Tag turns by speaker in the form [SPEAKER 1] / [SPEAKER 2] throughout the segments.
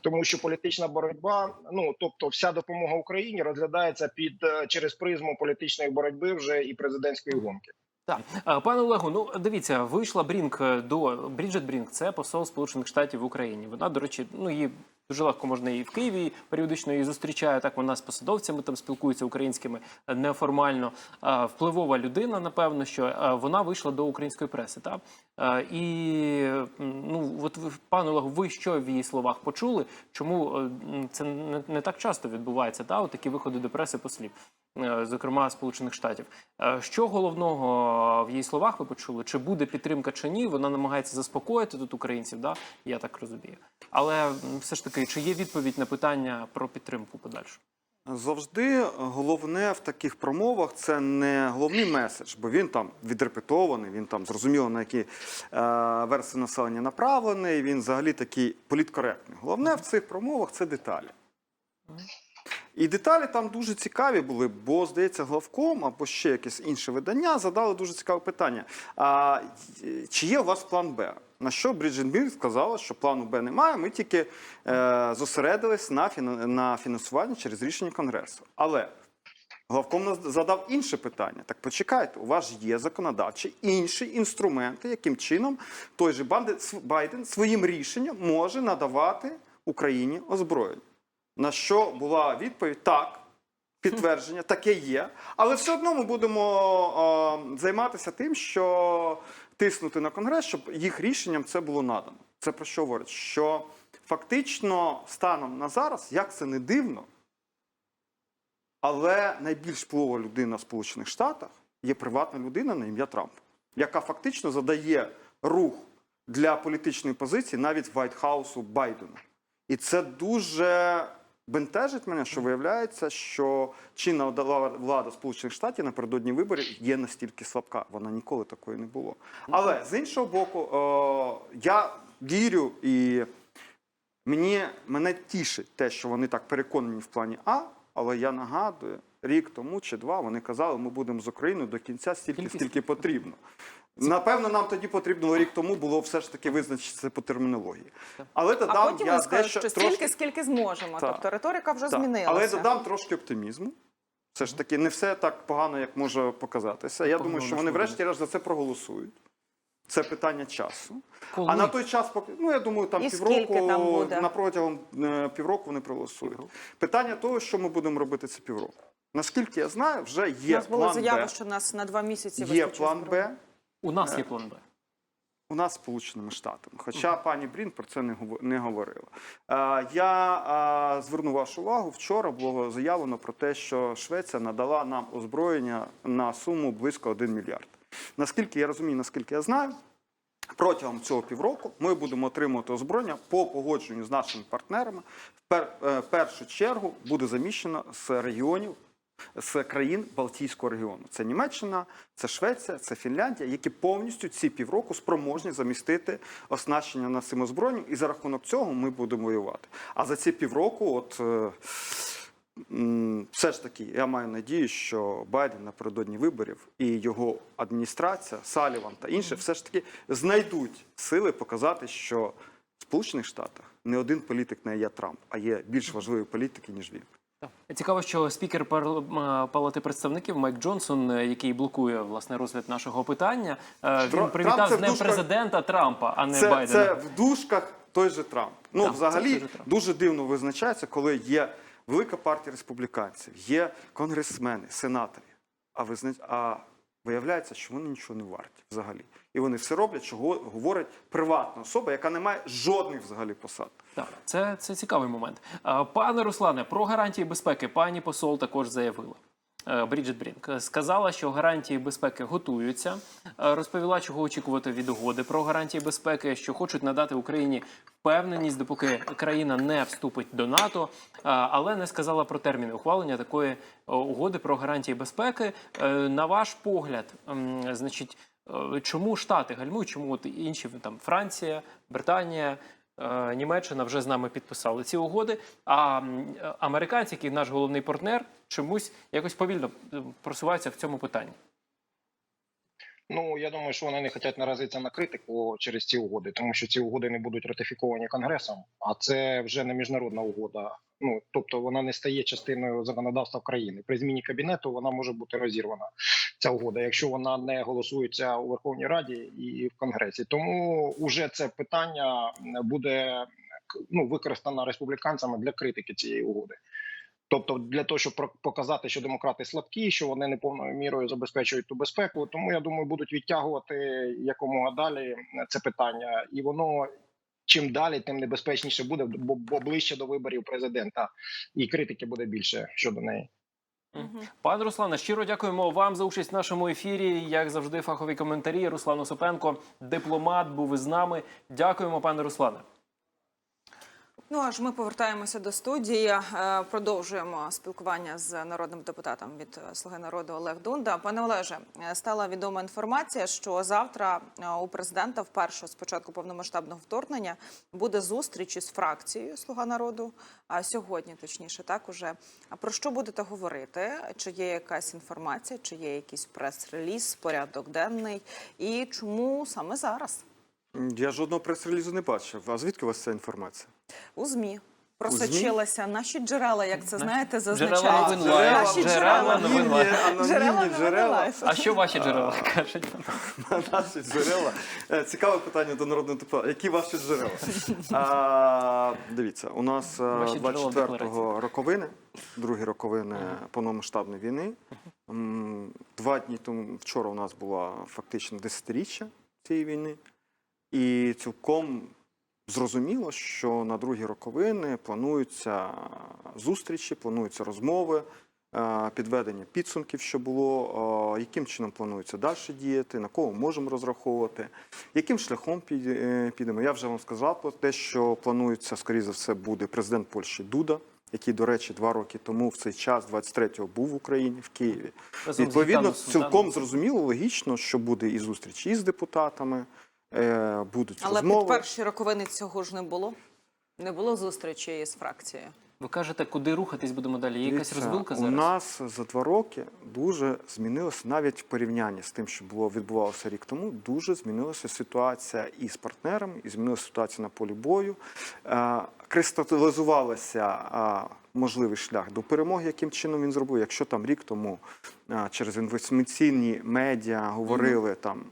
[SPEAKER 1] тому що політична боротьба, ну тобто, вся допомога Україні розглядається під е, через призму політичної боротьби вже і президентської гонки.
[SPEAKER 2] Так, Е, пане Олегу, ну дивіться, вийшла Брінк е, до Бріджет Брінк, це посол Сполучених Штатів в Україні. Вона, до речі, ну її дуже легко можна і в Києві періодично її зустрічає. Так вона з посадовцями там спілкується українськими е, неформально. Е, Впливова людина, напевно, що е, вона вийшла до української преси. Та і ну от пане Олегу, ви що в її словах почули? Чому це не, так часто відбувається? Та от такі виходи до преси послів, зокрема Сполучених Штатів. Е, Що головного в її словах ви почули? Чи буде підтримка чи ні? Вона намагається заспокоїти тут українців, да? я так розумію. Але все ж таки, чи є відповідь на питання про підтримку подальшу?
[SPEAKER 3] Завжди головне в таких промовах це не головний меседж, бо він там відрепетований, він там зрозуміло на які е, версії населення направлений. Він взагалі такий політкоректний. Головне в цих промовах це деталі. І деталі там дуже цікаві були, бо, здається, главком або ще якесь інше видання задали дуже цікаве питання. А, чи є у вас план Б? На що Бріджит Бірк сказала, що плану Б немає, ми тільки е, зосередились на, на фінансуванні через рішення Конгресу. Але главком задав інше питання. Так почекайте, у вас є законодавчі інші інструменти, яким чином той же Байден своїм рішенням може надавати Україні озброєння. На що була відповідь так. Підтвердження таке є, але все одно ми будемо е, займатися тим, що тиснути на конгрес, щоб їх рішенням це було надано. Це про що говорить? Що фактично станом на зараз, як це не дивно, але найбільш впливова людина в Сполучених Штатах є приватна людина на ім'я Трамп, яка фактично задає рух для політичної позиції навіть Вайтхаусу Байдена. І це дуже бентежить мене, що виявляється, що чинна влада- Сполучених Штатів напередодні виборів є настільки слабка. Вона ніколи такої не було. Але з іншого боку, е, я вірю і мені мене тішить те, що вони так переконані в плані А, але я нагадую, рік тому чи два вони казали, ми будемо з Україною до кінця стільки,
[SPEAKER 2] скільки
[SPEAKER 3] потрібно. Напевно, нам тоді потрібно рік тому було все ж таки визначитися по термінології. Але
[SPEAKER 4] А потім
[SPEAKER 3] я
[SPEAKER 4] вони скажуть,
[SPEAKER 3] дещо
[SPEAKER 4] що
[SPEAKER 3] трошки...
[SPEAKER 4] стільки, скільки зможемо.
[SPEAKER 3] Так.
[SPEAKER 4] Тобто риторика вже
[SPEAKER 3] Так,
[SPEAKER 4] змінилася.
[SPEAKER 3] Але додам трошки оптимізму. Все ж таки, не все так погано, як може показатися. Я думаю, що вони врешті-решт за це проголосують. Це питання часу.
[SPEAKER 2] Коли?
[SPEAKER 3] А на той час, поки ну я думаю, там
[SPEAKER 4] І
[SPEAKER 3] півроку
[SPEAKER 4] там буде?
[SPEAKER 3] на протягом е, півроку вони проголосують. Питання того, що ми будемо робити це півроку. Наскільки я знаю, вже є У
[SPEAKER 4] нас було
[SPEAKER 3] план
[SPEAKER 4] заява,
[SPEAKER 3] Б.
[SPEAKER 4] що нас на два місяці
[SPEAKER 3] Є план. Б
[SPEAKER 2] У нас є план Б.
[SPEAKER 3] у нас Сполученими Штатами. Хоча пані Брін про це не гово- не говорила. Е, Я е, зверну вашу увагу. Вчора було заявлено про те, що Швеція надала нам озброєння на суму близько 1 мільярд. Наскільки я розумію, наскільки я знаю. Протягом цього півроку ми будемо отримувати озброєння по погодженню з нашими партнерами. В е, в першу чергу буде заміщено з регіонів з країн Балтійського регіону. Це Німеччина, це Швеція, це Фінляндія, які повністю ці півроку спроможні замістити оснащення на цим озброєнням, і за рахунок цього ми будемо воювати. А за ці півроку, от. е, Все ж таки, я маю надію, що Байден напередодні виборів і його адміністрація, Саліван та інші, все ж таки знайдуть сили показати, що в Сполучених Штатах не один політик не є Трамп, а є більш важливі політики, ніж він.
[SPEAKER 2] Цікаво, що спікер е, Палати представників Майк Джонсон, е, який блокує власне розгляд нашого питання, е, він привітав з днем президента Трампа, а не
[SPEAKER 3] Це,
[SPEAKER 2] Байдена.
[SPEAKER 3] це в дужках той же Трамп. Ну,
[SPEAKER 2] да,
[SPEAKER 3] взагалі,
[SPEAKER 2] Трамп.
[SPEAKER 3] дуже дивно визначається, коли є велика партія республіканців, є конгресмени, сенатори, а, визна... а виявляється, що вони нічого не варті взагалі. І вони все роблять, що го- говорить приватна особа, яка не має жодних взагалі посад.
[SPEAKER 2] Так, це, це цікавий момент. Пане Руслане, про гарантії безпеки пані посол також заявила. Е, Бріджит Брінк сказала, що гарантії безпеки готуються. Е, Розповіла, чого очікувати від угоди про гарантії безпеки, що хочуть надати Україні впевненість, допоки країна не вступить до НАТО, е, але не сказала про терміни ухвалення такої е, угоди про гарантії безпеки. Е, На ваш погляд, значить, е, чому Штати гальмують, чому от інші там Франція, Британія. Е, Німеччина вже з нами підписали ці угоди. А американці, який наш головний партнер, чомусь якось повільно просуваються в цьому питанні.
[SPEAKER 1] Ну я думаю, що вони не хочуть наразитися на критику через ці угоди, тому що ці угоди не будуть ратифіковані конгресом, а це вже не міжнародна угода. Ну тобто вона не стає частиною законодавства країни. При зміні кабінету вона може бути розірвана. Ця угода, якщо вона не голосується у Верховній Раді і в Конгресі. Тому уже це питання буде ну використано республіканцями для критики цієї угоди. Тобто для того, щоб про- показати, що демократи слабкі, що вони не повною мірою забезпечують ту безпеку. Тому я думаю, будуть відтягувати якомога далі це питання, і воно чим далі, тим небезпечніше буде, бо, бо ближче до виборів президента, і критики буде більше щодо неї.
[SPEAKER 2] Пане Руслане, щиро дякуємо вам за участь в нашому ефірі. Як завжди, фахові коментарі. Руслан Осипенко, дипломат, був із нами. Дякуємо, пане Руслане.
[SPEAKER 4] Ну аж ми повертаємося до студії. е, Продовжуємо спілкування з народним депутатом від е, Слуги народу Олег Дунда. Пане Олеже, е, стала відома інформація, що завтра у президента вперше з початку повномасштабного вторгнення буде зустріч із фракцією Слуга народу. А сьогодні, точніше, так уже про що будете говорити? Чи є якась інформація, чи є якийсь прес-реліз, порядок денний, і чому саме зараз?
[SPEAKER 3] Я жодного прес-релізу не бачив. А звідки у вас ця інформація?
[SPEAKER 4] У ЗМІ. Просочилася наші джерела, як це знаєте, зазначають.
[SPEAKER 2] лайф.
[SPEAKER 4] Наші
[SPEAKER 2] Джерела
[SPEAKER 4] джерела.
[SPEAKER 2] новин
[SPEAKER 3] Анонімні,
[SPEAKER 2] лайф.
[SPEAKER 4] Джерела
[SPEAKER 3] анонімні
[SPEAKER 4] новин
[SPEAKER 3] джерела.
[SPEAKER 4] лайф.
[SPEAKER 2] А що ваші джерела кажуть?
[SPEAKER 3] Наші джерела. Е, Цікаве питання до народного депутата. Які ваші джерела? А, дивіться, у нас е,
[SPEAKER 2] Ваші джерела
[SPEAKER 3] 24-го
[SPEAKER 2] декларації.
[SPEAKER 3] роковини, другі роковини повномасштабної війни. М, Два дні тому вчора у нас була фактично десятиріччя цієї війни. І цілком зрозуміло, що на другі роковини плануються зустрічі, плануються розмови, е, підведення підсумків, що було, е, яким чином планується далі діяти, на кого можемо розраховувати, яким шляхом е, підемо. Я вже вам сказав про те, що планується, скоріше за все, буде президент Польщі Дуда. Який, до речі, два роки тому в цей час, 23-го, був в Україні в Києві.
[SPEAKER 2] Разом
[SPEAKER 3] Відповідно, цілком зрозуміло, логічно, що буде і зустріч із депутатами, будуть
[SPEAKER 4] Але
[SPEAKER 3] розмови.
[SPEAKER 4] під перші роковини цього ж не було. Не було зустрічі з фракцією.
[SPEAKER 2] Ви кажете, куди рухатись будемо далі? Є якась розвилка
[SPEAKER 3] У нас за два роки дуже змінилося навіть в порівнянні з тим, що було відбувалося рік тому. Дуже змінилася ситуація і з партнерами, і змінилася ситуація на полі бою. Е, Кристалізувалася е, можливий шлях до перемоги, яким чином він зробив. Якщо там рік тому е, через інформаційні медіа говорили там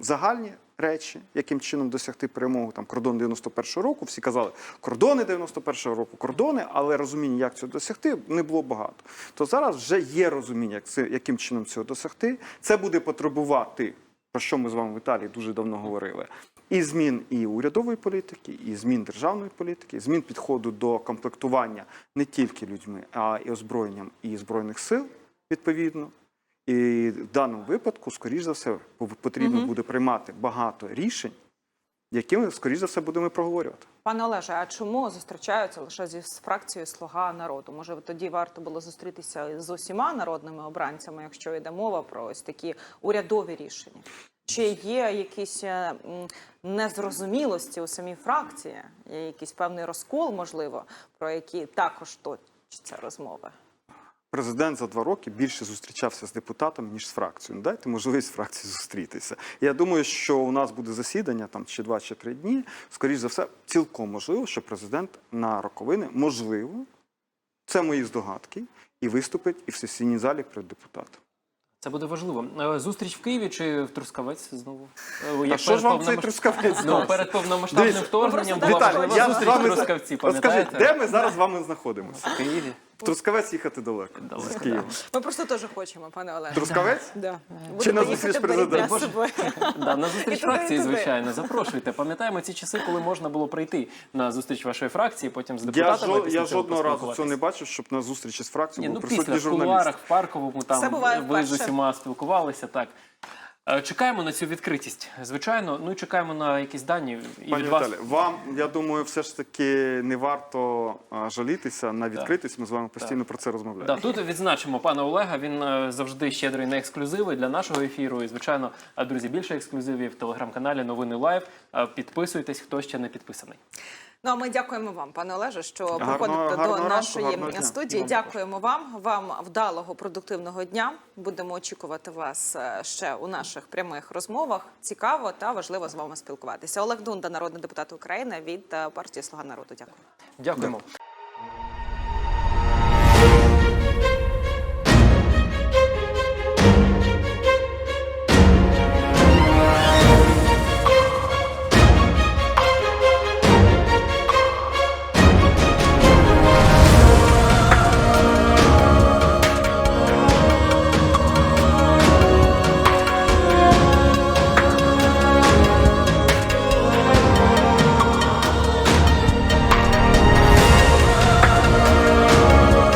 [SPEAKER 3] загальні речі, яким чином досягти перемоги, там кордон 91-го року. Всі казали кордони 91-го року, кордони, але розуміння, як цього досягти, не було багато. То зараз вже є розуміння, як це, яким чином цього досягти. Це буде потребувати, про що ми з вами в Італії дуже давно говорили. І змін і урядової політики, і змін державної політики, змін підходу до комплектування не тільки людьми, а і озброєнням і збройних сил відповідно. І в даному випадку, скоріш за все, потрібно буде приймати багато рішень, які ми, скоріш за все, будемо проговорювати.
[SPEAKER 4] Пане Олеже, а чому зустрічаються лише зі фракцією Слуга народу? Може, тоді варто було зустрітися з усіма народними обранцями, якщо йде мова про ось такі урядові рішення? Чи є якісь е, незрозумілості у самій фракції? Є якийсь певний розкол, можливо, про які також точаться розмови?
[SPEAKER 3] Президент за два роки більше зустрічався з депутатами, ніж з фракцією. Ну, Дайте можливість фракції зустрітися. Я думаю, що у нас буде засідання там чи два, чи три дні. Скоріше за все, цілком можливо, що президент на роковини можливо, це мої здогадки, і виступить і в сесійній залі перед депутатом.
[SPEAKER 2] Це буде важливо. Е, Зустріч в Києві чи в Трускавець знову? Е, як
[SPEAKER 3] що ж вам цей трускавець?
[SPEAKER 2] Ну, перед повномасштабним вторгненням була
[SPEAKER 3] я
[SPEAKER 2] зустріч в Трускавці, пам'ятаєте?
[SPEAKER 3] де ми зараз з вами знаходимося?
[SPEAKER 2] В Києві.
[SPEAKER 3] В Трускавець їхати далеко.
[SPEAKER 2] Далеко,
[SPEAKER 3] з Києва.
[SPEAKER 4] Ми просто теж хочемо, пане Олеже.
[SPEAKER 3] Трускавець?
[SPEAKER 4] Да.
[SPEAKER 3] Чи на зустріч президента?
[SPEAKER 2] Да, на зустріч
[SPEAKER 4] І
[SPEAKER 2] фракції,
[SPEAKER 4] туди.
[SPEAKER 2] звичайно, запрошуйте. Пам'ятаємо ці часи, коли можна було прийти на зустріч вашої фракції, потім з
[SPEAKER 3] Я, жо, я жодного разу цього не бачив, щоб на зустрічі з
[SPEAKER 2] Ні,
[SPEAKER 3] фракцією
[SPEAKER 2] ну
[SPEAKER 3] був
[SPEAKER 2] після
[SPEAKER 3] присутній
[SPEAKER 2] в
[SPEAKER 3] журналіст.
[SPEAKER 2] кулуарах, в парковому там ви з
[SPEAKER 4] вперше.
[SPEAKER 2] усіма спілкувалися. Так чекаємо на цю відкритість. Звичайно, ну і чекаємо на якісь дані і
[SPEAKER 3] Пані
[SPEAKER 2] від вас.
[SPEAKER 3] Вам, я думаю, все ж таки не варто жалітися на відкритість. Ми з вами постійно про це розмовляємо.
[SPEAKER 2] Да, тут відзначимо пана Олега. Він е, завжди щедрий на ексклюзиви для нашого ефіру. І звичайно, друзі, більше ексклюзивів в телеграм-каналі Новини Лайв. Е, Підписуйтесь, хто ще не підписаний.
[SPEAKER 4] Ну а ми дякуємо вам, пане Олеже, що приходите до нашої
[SPEAKER 3] гарного
[SPEAKER 4] студії.
[SPEAKER 1] І
[SPEAKER 4] Дякуємо вам. Вам вдалого продуктивного дня. Будемо очікувати вас е, ще у наших прямих розмовах. Цікаво та важливо з вами спілкуватися. Олег Дунда, народний депутат України від е, партії Слуга народу. Дякую.
[SPEAKER 2] Дякуємо.